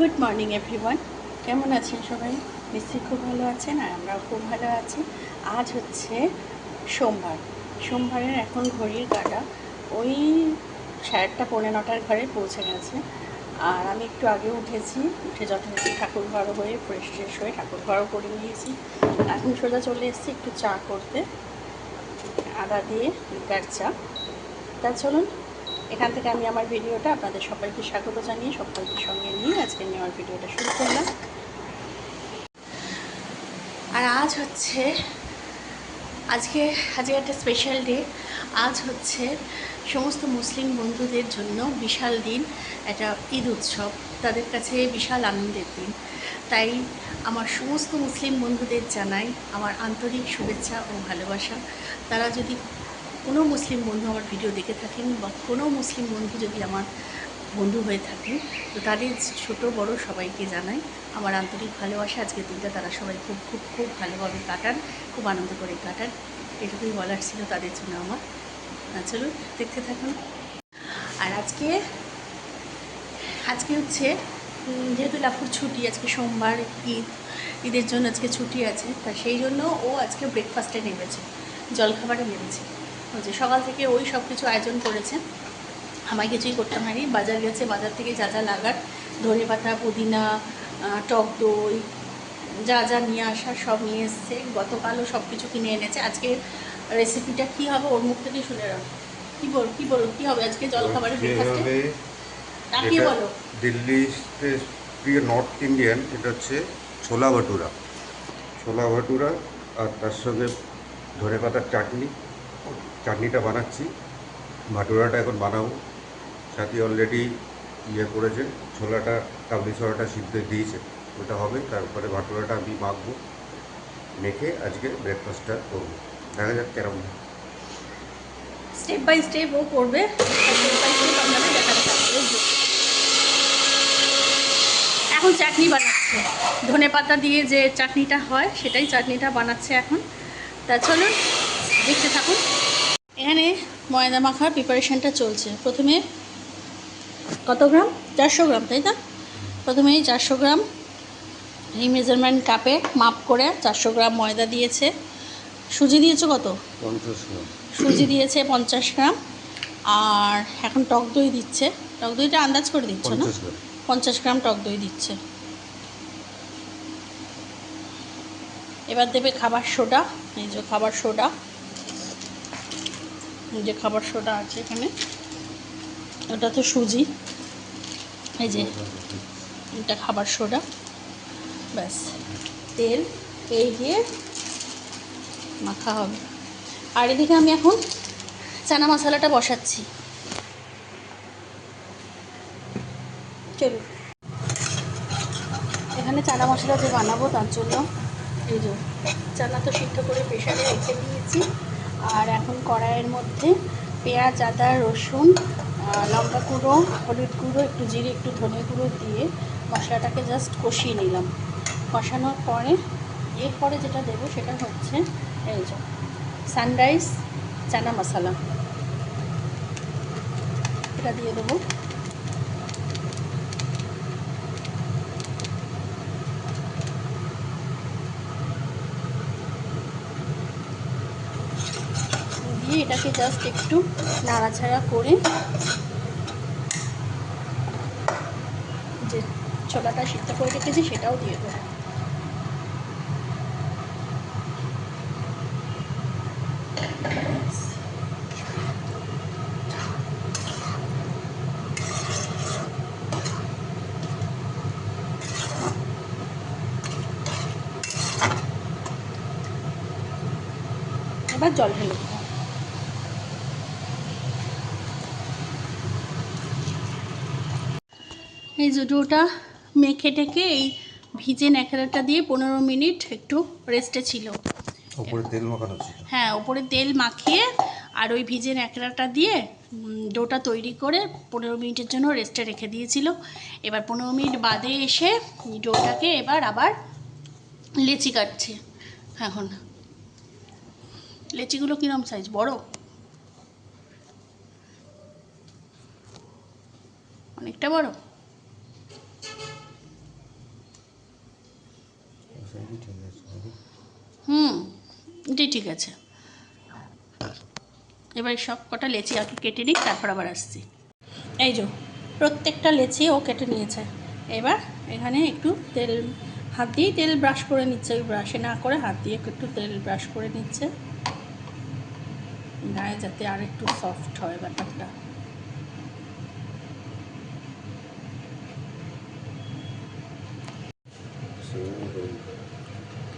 Good morning everyone কেমন আছেন সবাই? নিশ্চয়ই খুব ভালো আছেন আর আমরাও খুব ভালো আছি। আজ হচ্ছে সোমবার। সোমবারের এখন ঘড়ির কাটা। ওই সাড়ে আটটা, পৌনে নটার ঘরে পৌঁছে গেছে। আর আমি একটু আগে উঠেছি। উঠে যথারীতি ঠাকুর ঘরও হয়ে ফ্রেশ ফ্রেশ হয়ে ঠাকুর ঘরও করে নিয়েছি। এখন সোজা চলে এসেছি একটু চা করতে। আদা দিয়ে লিকার চা। তা চলুন এখান থেকে আমি আমার ভিডিওটা আপনাদের সবাইকে স্বাগত জানিয়ে সবাইকে সঙ্গে নিয়ে আজকে আমি আমার ভিডিওটা শুরু করলাম। আর আজ হচ্ছে, আজকে আজকে একটা স্পেশাল ডে আজ হচ্ছে সমস্ত মুসলিম বন্ধুদের জন্য বিশাল দিন, একটা ঈদ উৎসব, তাদের কাছে বিশাল আনন্দের দিন। তাই আমার সমস্ত মুসলিম বন্ধুদের জানাই আমার আন্তরিক শুভেচ্ছা ও ভালোবাসা। তারা যদি কোনো মুসলিম বন্ধু আমার ভিডিও দেখে থাকেন বা কোনো মুসলিম বন্ধু যদি আমার বন্ধু হয়ে থাকেন, তো তাদের ছোট বড় সবাইকে জানাই আমার আন্তরিক ভালোবাসা। আজকের দিনটা তারা সবাই খুব খুব খুব ভালোভাবে কাটান, খুব আনন্দ করে কাটান। এটুকুই বলার ছিল তাদের জন্য আমার। চলুন, দেখতে থাকুন। আর আজকে আজকে হচ্ছে যেহেতু লাফুর ছুটি, আজকে সোমবার, ঈদ, ঈদের জন্য আজকে ছুটি আছে, তা সেই জন্য ও আজকে ব্রেকফাস্টে নেমেছে, জলখাবারে নেমেছে। হচ্ছে সকাল থেকে ওই সব কিছু আয়োজন করেছে আমায় কিছুই করতে হয়নি। বাজার গেছে বাজার থেকে যা যা লাগার ধনে পাতা পুদিনা টক দই যা যা নিয়ে আসার সব নিয়ে এসছে। গতকালও সব কিছু কিনে এনেছে। আজকে রেসিপিটা কী হবে ওর মুখ থেকেই শুনে রাখ কী বল কী বলো কী হবে আজকে জলখাবারে ব্রেকফাস্টে তাকিয়ে বলো? দিল্লি প্রিয় নর্থ ইন্ডিয়ান এটা হচ্ছে ছোলা ভাটুরা। ছোলা ভাটুরা আর তার সঙ্গে ধনে পাতার চাটনি। চাটনিটা বানাচ্ছি। ভাটুরাটা এখন বানাবো। সাথে অলরেডি ইয়ে করেছে, ছোলাটা, কাবলি ছোলাটা সিদ্ধ দিয়েছে। ওটা হবে, তারপরে ভাটুরাটা আমি মাখবো। মেখে আজকে ব্রেকফাস্টটা করব। দেখা যাক কেরম। স্টেপ বাই স্টেপ ও করবে। এখন চাটনি বানাচ্ছে। ধনে পাতা দিয়ে যে চাটনিটা হয়, সেটাই চাটনিটা বানাচ্ছে এখন। তা চলুন, দেখতে থাকুন। এখানে ময়দা মাখার প্রিপারেশানটা চলছে। প্রথমে কত গ্রাম? চারশো গ্রাম তাই না প্রথমে চারশো গ্রাম এই মেজারমেন্ট কাপে মাপ করে চারশো গ্রাম ময়দা দিয়েছে। সুজি দিয়েছ কত? পঞ্চাশ গ্রাম। সুজি দিয়েছে পঞ্চাশ গ্রাম। আর এখন টক দই দিচ্ছে। টক দইটা আন্দাজ করে দিচ্ছ না? পঞ্চাশ গ্রাম টক দই দিচ্ছে। এবার দেবে খাবার সোডা। এই যে খাবার সোডা। যে খাবার সোডা আছে এখানে। ওটা তো সুজি। এই যে, এটা খাবার সোডা। ব্যাস, তেল, এই দিয়ে মাখা হবে। আর এদিকে আমি এখন চানা মশলাটা বসাচ্ছি। চলুন। এখানে চানা মশলা যে বানাবো তার জন্য এই যে, চানা তো সিদ্ধ করে প্রেশারে রেখে দিয়েছি। আর এখন কড়াইয়ের মধ্যে পেঁয়াজ, আদা, রসুন লঙ্কা গুঁড়ো, হলুদ গুঁড়ো, একটু জিরে, একটু ধনে গুঁড়ো দিয়ে মশলাটাকে জাস্ট কষিয়ে নিলাম। কষানোর পরে, এরপরে যেটা দেবো সেটা হচ্ছে এই যে সানরাইজ চানা মশলা। এটা দিয়ে দেবো দিয়ে এটাকে জাস্ট একটু নাড়াচাড়া করে যে ছোলাটা সিদ্ধ করে রেখেছি সেটাও দিয়ে দেবো এবার জল ঢেলে দেবো এই জুডোটা মেখে টেকে এই ভিজে ন্যাকড়াটা দিয়ে পনেরো মিনিট একটু রেস্টে ছিল। ওপরে তেল মাখানো ছিল? হ্যাঁ ওপরে তেল মাখিয়ে আর ওই ভিজে ন্যাকড়াটা দিয়ে ডোটা তৈরি করে পনেরো মিনিটের জন্য রেস্টে রেখে দিয়েছিল। এবার পনেরো মিনিট বাদে এসে ডোটাকে এবার আবার লেচি কাটছে। এখন লেচিগুলো কিরম সাইজ বড়? অনেকটা বড়? হুম, এটাই ঠিক আছে। এবার সব কটা লেচি আগে কেটে নিই, তারপর আবার আসছি। এই যো, প্রত্যেকটা লেচি ও কেটে নিয়েছে। এবার এখানে একটু তেল, হাত দিয়েই তেল ব্রাশ করে নিচ্ছে। ওই ব্রাশে না করে হাত দিয়ে একটু তেল ব্রাশ করে নিচ্ছে। গায়ে যাতে আর একটু সফট হয় ব্যাপারটা।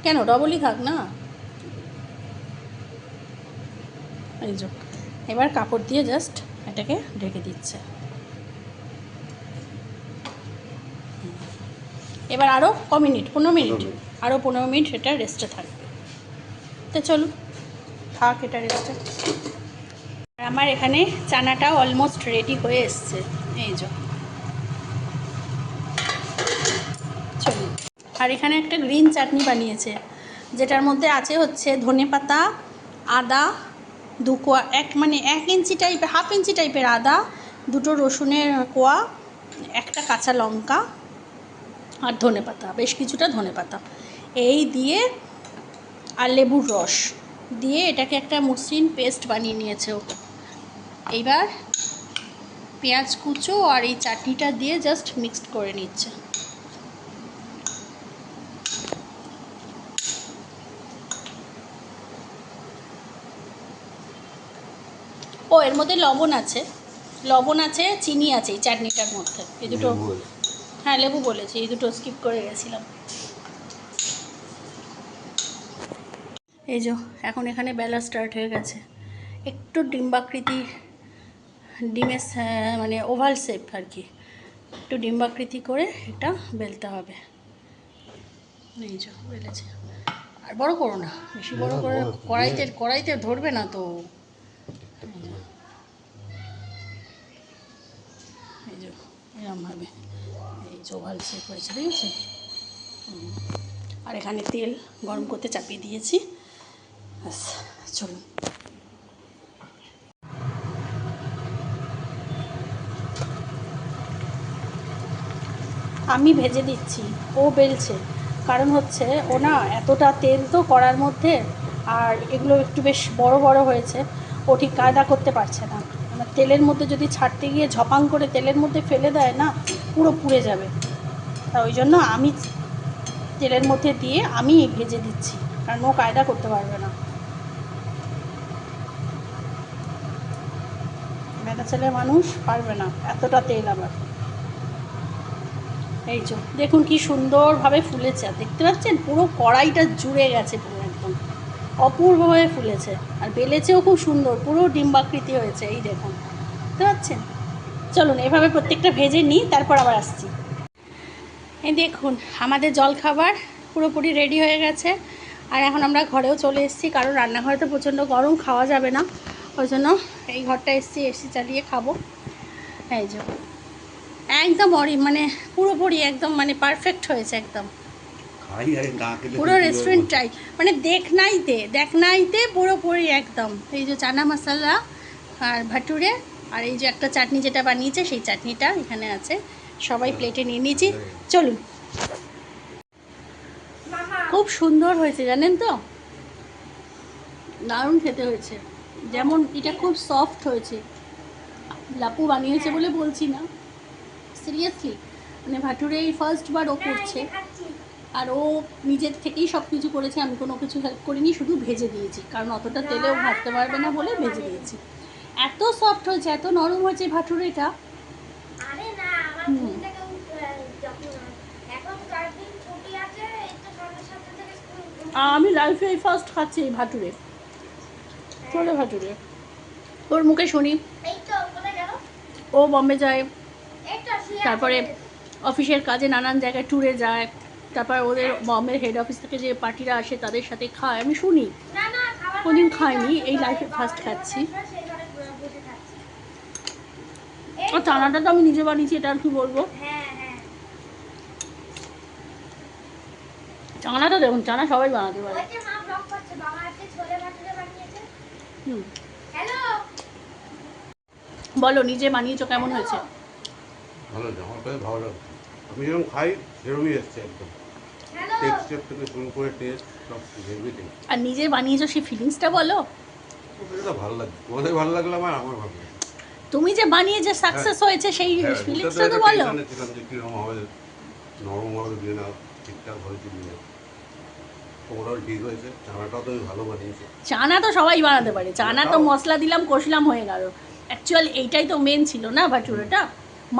কেন? ডবলই থাক না? এই যো এবার কাপড় দিয়ে জাস্ট এটাকে ঢেকে দিচ্ছে। এবার আরও ক মিনিট? পনেরো মিনিট। আরও পনেরো মিনিট এটা রেস্টে থাকবে। তো চলুন থাক এটা রেস্টে আর আমার এখানে চানাটা অলমোস্ট রেডি হয়ে এসছে। এই যো চলুন আর এখানে একটা গ্রিন চাটনি বানিয়েছে, যেটার মধ্যে আছে হচ্ছে ধনেপাতা আদা, দু কোয়া, এক মানে এক ইঞ্চি টাইপের হাফ ইঞ্চি টাইপের আদা, দুটো রসুনের কোয়া, একটা কাঁচা লঙ্কা আর ধনেপাতা বেশ কিছুটা ধনেপাতা এই দিয়ে আর লেবুর রস দিয়ে এটাকে একটা মসৃণ পেস্ট বানিয়ে নিয়েছে এইবার পেঁয়াজ কুচো আর এই চাটনিটা দিয়ে জাস্ট মিক্সড করে নিচ্ছে। ও এর মধ্যে লবণ আছে। লবণ আছে চিনি আছে এই চাটনিটার মধ্যে। এই দুটো হ্যাঁ লেবু বলেছি এই দুটো স্কিপ করে গেছিলাম। এই যে এখন এখানে বেলা স্টার্ট হয়ে গেছে। একটু ডিম্বাকৃতি ডিমের মানে ওভাল শেপ আর কি। একটু ডিম্বাকৃতি করে এটা বেলতে হবে। এই যে বেলেছে। আর বড় করো না বেশি বড় করে কড়াইতে কড়াইতে ধরবে না তো। এই যে এরমভাবে এই যে ওভাল শেপ হয়েছে ঠিক আছে আর এখানে তেল গরম করতে চাপিয়ে দিয়েছি। চলুন। আমি ভেজে দিচ্ছি, ও বেলছে। কারণ হচ্ছে, ও না এতটা তেল তো করার মধ্যে, আর এগুলো একটু বেশ বড় বড় হয়েছে। ও ঠিক কায়দা করতে পারছে না। মানে তেলের মধ্যে যদি ছাড়তে গিয়ে ঝপাং করে তেলের মধ্যে ফেলে দেয় না, পুরো পুড়ে যাবে। তা ওই জন্য আমি তেলের মধ্যে দিয়ে আমি ভেজে দিচ্ছি, কারণ ও কায়দা করতে পারবে না। বেটা ছেলে মানুষ, পারবে না। এতটা তেল আবার। এই যে, দেখুন কি সুন্দরভাবে ফুলেছে। দেখতে পাচ্ছেন? পুরো কড়াইটা জুড়ে গেছে পুরো। অপূর্বভাবে ফুলেছে। আর বেলেছেও খুব সুন্দর, পুরো ডিম্বাকৃতি হয়েছে, এই দেখুন। বুঝতে পারছেন? চলুন, এভাবে প্রত্যেকটা ভেজে নিই, তারপর আবার আসছি। এই দেখুন, আমাদের জলখাবার পুরোপুরি রেডি হয়ে গেছে। আর এখন আমরা ঘরেও চলে এসেছি, কারণ রান্নাঘরে তো প্রচণ্ড গরম, খাওয়া যাবে না। ওই জন্য এই ঘরটা এসছি, এসি চালিয়ে খাব। এই যে, একদম অরি মানে পুরোপুরি একদম মানে পারফেক্ট হয়েছে একদম। পুরো রেস্টুরেন্ট টাই মানে দেখ নাইতে দেখ নাইতে পুরোপুরি একদম। এই যে চানা মশলা আর ভাটুরে আর এই যে একটা চাটনি যেটা বানিয়েছে সেই চাটনিটা এখানে আছে। সবাই প্লেটে নিয়ে নিয়েছি। চলুন। খুব সুন্দর হয়েছে জানেন তো? দারুণ খেতে হয়েছে। যেমন এটা খুব সফট হয়েছে। লাপু বানিয়েছে বলে বলছি না। সিরিয়াসলি মানে ভাটুরে এই ফার্স্ট বার ও করছে। আর ও নিজের থেকেই সব কিছু করেছে আমি কোনো কিছু হেল্প করিনি শুধু ভেজে দিয়েছি। কারণ অতটা তেলেও ভাজতে পারবে না বলে ভেজে দিয়েছি। এত সফট হয়েছে এত নরম হয়েছে ভাটুরেটা হয় আমি লাইফে এই ফার্স্ট খাচ্ছি এই ভাটুরে। চলে ভাটুরে। ওর মুখে শুনি। ও বম্বে যায়। তারপরে অফিসের কাজে নানান জায়গায় ট্যুরে যায়। তারপর ওদের বম্বে হেড অফিস থেকে যে পার্টিরা আসে তাদের সাথে খায়। আমি শুনি। না না কোনদিন খাইনি, এই লাইফে বানিয়ে খাচ্ছি। তো। চানাটা তো আমি নিজে বানিয়েছি এটা আর কি বলব? হ্যাঁ হ্যাঁ। চানাটা দেখুন চানা সবাই বানাতে পারে। হুম। বলো নিজে বানিয়েছো কেমন হয়েছে? ভালো কাছে ভালো লাগছে। আমি যেরকম খাই সেরকমই এসছে একদম। টেক্সচার থেকে শুরু করে টেস্ট সব এভরিথিং আর নিজে বানিয়েছো সেই ফিলিংসটা বলো। এটা ভালো লাগছে। তোমাদের ভালো লাগল আমার আমার ভালো তুমি যে বানিয়ে যে সাকসেস হয়েছে সেই হ্যাঁ, ফিলিংসটা তো বলো। কীরকম হবে নরম হবে না ঠিকঠাক হয়েছে ওভারঅল ঠিক হয়েছে। চানাটাও তো ভালো বানিয়েছে। চানা তো সবাই বানাতে পারে। চানা তো মশলা দিলাম কষলাম হয়ে গেল। অ্যাকচুয়াল এইটাই তো মেন ছিল না ভাটুরাটা?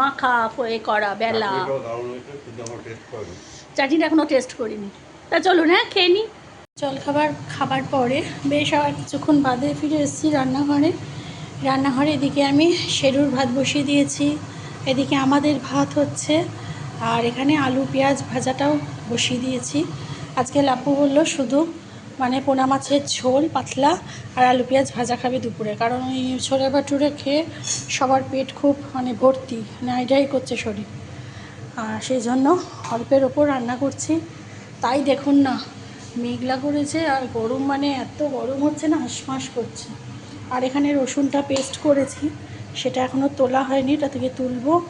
মাখা ফয়ে করা বেলা। দারুণ হয়েছে কিন্তু আমার টেস্ট করেনি চাটনিটা এখনও টেস্ট করিনি। তা চলুন হ্যাঁ খেয়ে নিই জল খাবার খাবার পরে। বেশ আবার কিছুক্ষণ বাদে ফিরে এসেছি রান্নাঘরে। রান্নাঘরে এদিকে আমি সেরুর ভাত বসিয়ে দিয়েছি, এদিকে আমাদের ভাত হচ্ছে, আর এখানে আলু, পেঁয়াজ ভাজাটাও বসিয়ে দিয়েছি। আজকে লাপু বলল শুধু মানে পোনা মাছের ঝোল পাতলা আর আলু, পেঁয়াজ ভাজা খাবে দুপুরে, কারণ ওই ছোলে ভাটুরে খেয়ে সবার পেট খুব মানে ভর্তি, নাইডাই করছে শরীর। আর সেই জন্য অল্পের ওপর রান্না করছি। তাই দেখুন না, মেঘলা করেছে আর গরম মানে এত গরম হচ্ছে না হাঁসফাঁস করছে। আর এখানে রসুনটা পেস্ট করেছি, সেটা এখনও তোলা হয়নি, এটা থেকে তুলবো।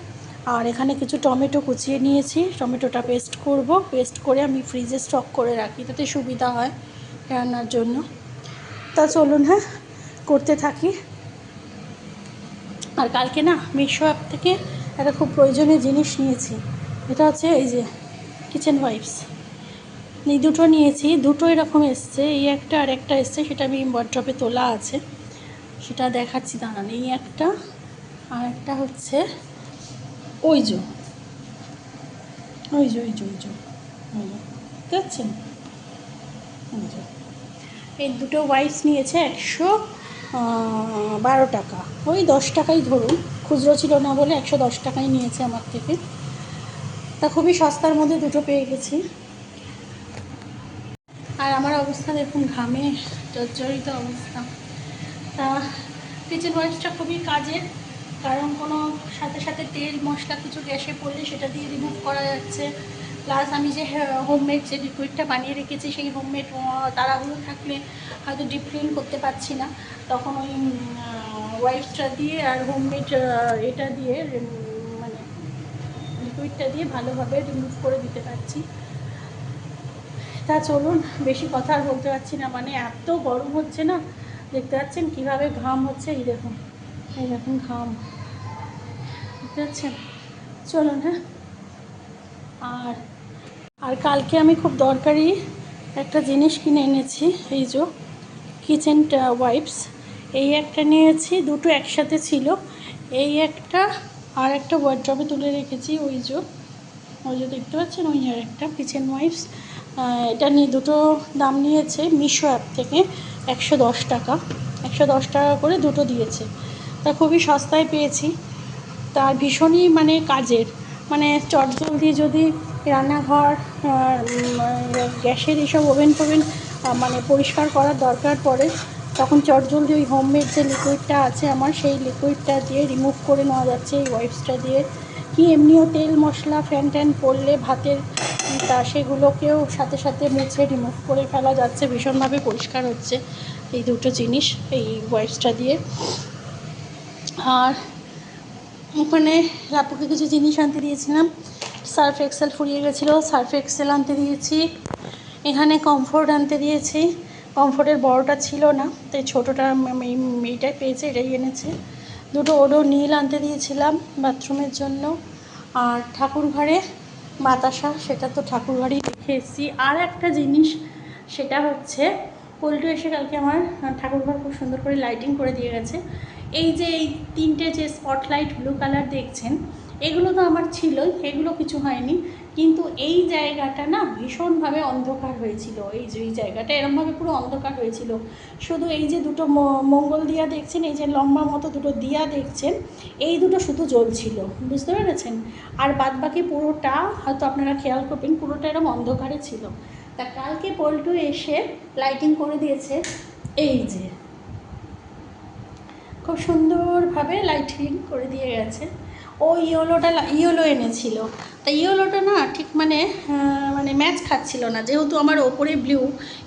আর এখানে কিছু টমেটো কুচিয়ে নিয়েছি, টমেটোটা পেস্ট করব। পেস্ট করে আমি ফ্রিজে স্টক করে রাখি, তাতে সুবিধা হয় রান্নার জন্য। তা চলুন হ্যাঁ করতে থাকি। আর কালকে না মিশো অ্যাপ থেকে একটা খুব প্রয়োজনীয় জিনিস নিয়েছি। এটা হচ্ছে এই যে কিচেন ওয়াইপস এই দুটো নিয়েছি, দুটো এরকম এসছে, এই একটা আর একটা এসছে, সেটা আমি ওয়ার্ড্রপে তোলা আছে, সেটা দেখাচ্ছি দাঁড়ান। এই একটা আর একটা হচ্ছে ওই যে ওই যে ওই যে ওই যে, ওই এই দুটো ওয়াইপস নিয়েছে একশো বারো টাকা। ওই দশ টাকাই ধরুন, খুচরো ছিল না বলে একশো দশ টাকাই নিয়েছে আমার থেকে। তা খুবই সস্তার মধ্যে দুটো পেয়ে গেছি। আর আমার অবস্থা দেখুন, ঘামে, জর্জরিত অবস্থা। তা কিচেন ওয়াইপসটা খুবই কাজের, কারণ কোনো সাথে সাথে তেল, মশলা, কিছু গ্যাসে পড়লে সেটা দিয়ে রিমুভ করা যাচ্ছে। প্লাস আমি যে হোমমেড যে লিকুইডটা বানিয়ে রেখেছি, সেই হোমমেড তারাগুলো থাকলে হয়তো ডিপ ক্লিন করতে পারছি না। তখন ওই ওয়াইপসটা দিয়ে আর হোমমেড এটা দিয়ে লিকুইডটা দিয়ে ভালোভাবে রিমুভ করে দিতে পারছি। তা চলুন, বেশি কথা আর বলতে পারছি না মানে এত গরম হচ্ছে না, দেখতে পাচ্ছেন কীভাবে ঘাম হচ্ছে, এই দেখুন এই দেখুন ঘাম, দেখতে পাচ্ছেন? চলুন হ্যাঁ। আর আর কালকে আমি খুব দরকারি একটা জিনিস কিনে এনেছি, এই যে কিচেন ওয়াইপস এই একটা নিয়েছি, দুটো একসাথে ছিল, এই একটা আর একটা ওয়ার্ড্রপে তুলে রেখেছি, ওই যে ওই যে দেখতে পাচ্ছেন, ওই আর একটা কিচেন ওয়াইপস এটা নিয়ে দুটো দাম নিয়েছে মিশো অ্যাপ থেকে, একশো দশ টাকা। একশো দশ টাকা করে দুটো দিয়েছে। তা খুবই সস্তায় পেয়েছি। তার ভীষণই মানে কাজের। মানে চটজলদি যদি রান্নাঘর গ্যাসের এইসব ওভেন ফোভেন মানে পরিষ্কার করার দরকার পড়ে তখন চটজলদি ওই হোমমেড যে লিকুইডটা আছে আমার, সেই লিকুইডটা দিয়ে রিমুভ করে নেওয়া যাচ্ছে এই ওয়াইপসটা দিয়ে। কি এমনিও তেল মশলা ফ্যান ট্যান পড়লে ভাতের তা সেগুলোকেও সাথে সাথে মুছে রিমুভ করে ফেলা যাচ্ছে, ভীষণভাবে পরিষ্কার হচ্ছে এই দুটো জিনিস, এই ওয়াইপসটা দিয়ে। আর ওখানে রাপুকে কিছু জিনিস আনতে দিয়েছিলাম। সার্ফ এক্সেল ফুরিয়ে গেছিল, সার্ফ এক্সেল আনতে দিয়েছি। এখানে কমফোর্ট আনতে দিয়েছি। কমফোর্টের বড়টা ছিল না তাই ছোটোটা এইটাই পেয়েছে, এটাই এনেছে। দুটো ওডো নীল আনতে দিয়েছিলাম বাথরুমের জন্য। আর ঠাকুর ঘরে বাতাসা, সেটা তো ঠাকুর ঘরেই রেখে এসেছি। আর একটা জিনিস, সেটা হচ্ছে, পল্টু এসে কালকে আমার ঠাকুরঘর খুব সুন্দর করে লাইটিং করে দিয়ে গেছে। এই যে এই তিনটে যে স্পটলাইট ব্লু কালার দেখছেন, এগুলো তো আমার ছিলই, এগুলো কিছু হয়নি। কিন্তু এই জায়গাটা না ভীষণভাবে অন্ধকার হয়েছিল। এই যে, এই জায়গাটা এরমভাবে পুরো অন্ধকার হয়েছিল। শুধু এই যে দুটো মঙ্গল দিয়া দেখছেন, এই যে লম্বা মতো দুটো দিয়া দেখছেন, এই দুটো শুধু জ্বলছিল। বুঝতে পেরেছেন? আর বাদ বাকি পুরোটা হয়তো আপনারা খেয়াল করবেন, পুরোটা এরকম অন্ধকারে ছিল। তা কালকে পল্টু এসে লাইটিং করে দিয়েছে। এই যে। খুব সুন্দরভাবে লাইটিং করে দিয়ে গেছে। ও ইয়োলোটা ইয়োলো এনেছিল। তা ইয়োলোটা না ঠিক মানে মানে ম্যাচ খাচ্ছিল না। যেহেতু আমার ওপরে ব্লু,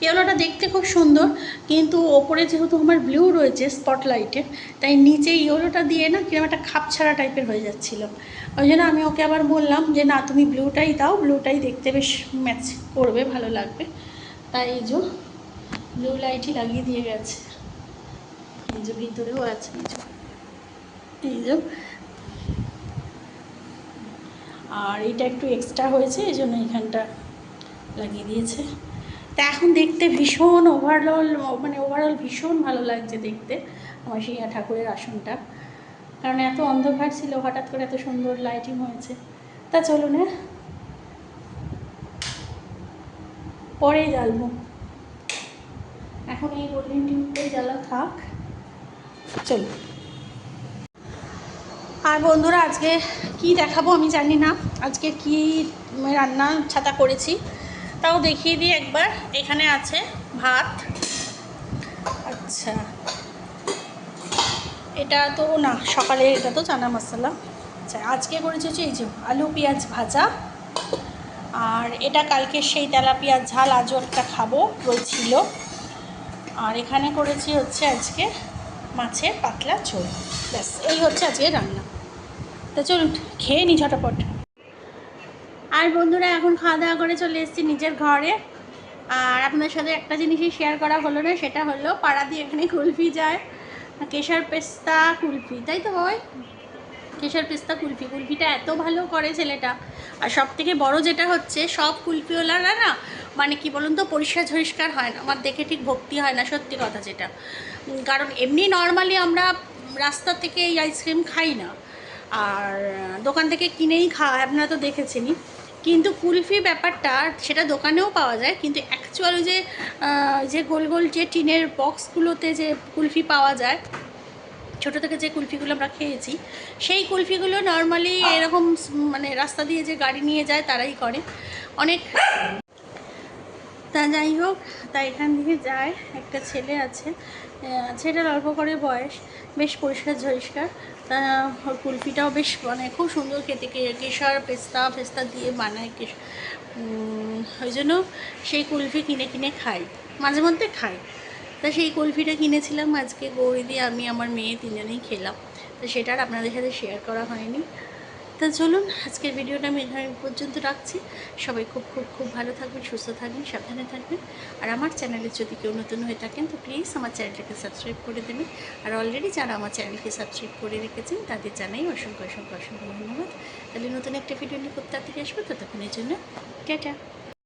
ইয়োলোটা দেখতে খুব সুন্দর, কিন্তু ওপরে যেহেতু আমার ব্লু রয়েছে স্পটলাইটে, তাই নিচে ইয়োলোটা দিয়ে না কীরকম একটা খাপছাড়া টাইপের হয়ে যাচ্ছিল। ওই জন্য আমি ওকে আবার বললাম যে, না, তুমি ব্লুটাই দাও, ব্লুটাই দেখতে বেশ ম্যাচ করবে, ভালো লাগবে। তাই এই যে, ব্লু লাইটই লাগিয়ে দিয়ে গেছে। এই যে ভিতরেও আছে, এই এই যে। আর এটা একটু এক্সট্রা হয়েছে, এই জন্য এখানটা লাগিয়ে দিয়েছে। তা এখন দেখতে ভীষণ ওভারঅল মানে ওভারঅল ভীষণ ভালো লাগছে দেখতে, আমার সেই ঠাকুরের আসনটা। কারণ এত অন্ধকার ছিল, হঠাৎ করে এত সুন্দর লাইটিং হয়েছে। তা চলুন হ্যাঁ? পরেই জ্বালবো। এখন এই গোল্ডেন টিউবটাই জ্বালা থাক। চলুন। আর বন্ধুরা, আজকে কি দেখাবো আমি জানি না। আজকে কি রান্না ছাতা করেছি, তাও দেখিয়ে দিই একবার। এখানে আছে ভাত। আচ্ছা। এটা তো না, সকালে এটা তো চানা মশলা। আচ্ছা আজকে করেছি হচ্ছে এই যে আলু পেঁয়াজ ভাজা। আর এটা কালকে সেই তেলা পেঁয়াজ ঝাল, আজও একটা খাব রয়েছিল আর এখানে করেছি হচ্ছে আজকে মাছের পাতলা ঝোল। ব্যাস, এই হচ্ছে আজকে রান্না। তা চলুন খেয়ে নি ঝটাপট। আর বন্ধুরা, এখন খাওয়া দাওয়া করে চলে এসেছি নিজের ঘরে। আর আপনাদের সাথে একটা জিনিসই শেয়ার করা হলো না, সেটা হলো পাড়া দিয়ে এখানে কুলফি যায়। কেশর পেস্তা কুলফি, তাই তো বাবাই কেশর পেস্তা কুলফি, কুলফিটা এত ভালো করে ছেলেটা। আর সব থেকে বড় যেটা হচ্ছে, সব কুলফিওয়ালারা না মানে কি বলুন তো পরিষ্কার ঝরিষ্কার হয় না। আমার দেখে ঠিক ভক্তি হয় না, সত্যি কথা যেটা। কারণ এমনি নর্মালি আমরা রাস্তা থেকে এই আইসক্রিম খাই না। আর দোকান থেকে কিনেই খাওয়া আপনারা তো দেখেছেনই। কিন্তু কুলফি ব্যাপারটা সেটা দোকানেও পাওয়া যায় কিন্তু অ্যাকচুয়ালি যে যে গোল গোল যে টিনের বক্সগুলোতে যে কুলফি পাওয়া যায় ছোটো থেকে যে কুলফিগুলো আমরা খেয়েছি সেই কুলফিগুলো নর্মালি এরকম মানে রাস্তা দিয়ে যে গাড়ি নিয়ে যায় তারাই করে। অনেক তা যাই হোক তা এখান থেকে যায় একটা ছেলে আছে আহ, ছেলেটার অল্প করে বয়স বেশ পরিষ্কার ঝরিষ্কার তা কুলফিটাও বেশ মানে খুব সুন্দর খেতে। কেশর পেস্তা ফেস্তা দিয়ে বানায় কেশ ওই জন্য সেই কুলফি কিনে কিনে খাই। মাঝে মধ্যে খাই। তা সেই কুলফিটা কিনেছিলাম আজকে গৌরী দিয়ে আমি, আমার মেয়ে তিনজনেই খেলাম। তো সেটা আর আপনাদের সাথে শেয়ার করা হয়নি। তা চলুন, আজকের ভিডিওটা আমি এখানে পর্যন্ত রাখছি। সবাই খুব খুব খুব ভালো থাকবেন, সুস্থ থাকবেন, সাবধানে থাকবেন। আর আমার চ্যানেলে যদি কেউ নতুন হয়ে থাকেন, তো প্লিজ আমার চ্যানেলটাকে সাবস্ক্রাইব করে দেবেন। আর অলরেডি যারা আমার চ্যানেলকে সাবস্ক্রাইব করে রেখেছেন, তাদের জানাই অসংখ্য অসংখ্য অসংখ্য ধন্যবাদ। তাহলে নতুন একটা ভিডিও নিয়ে খুব তাড়াতাড়ি আসব, ততক্ষণের জন্য টাটা।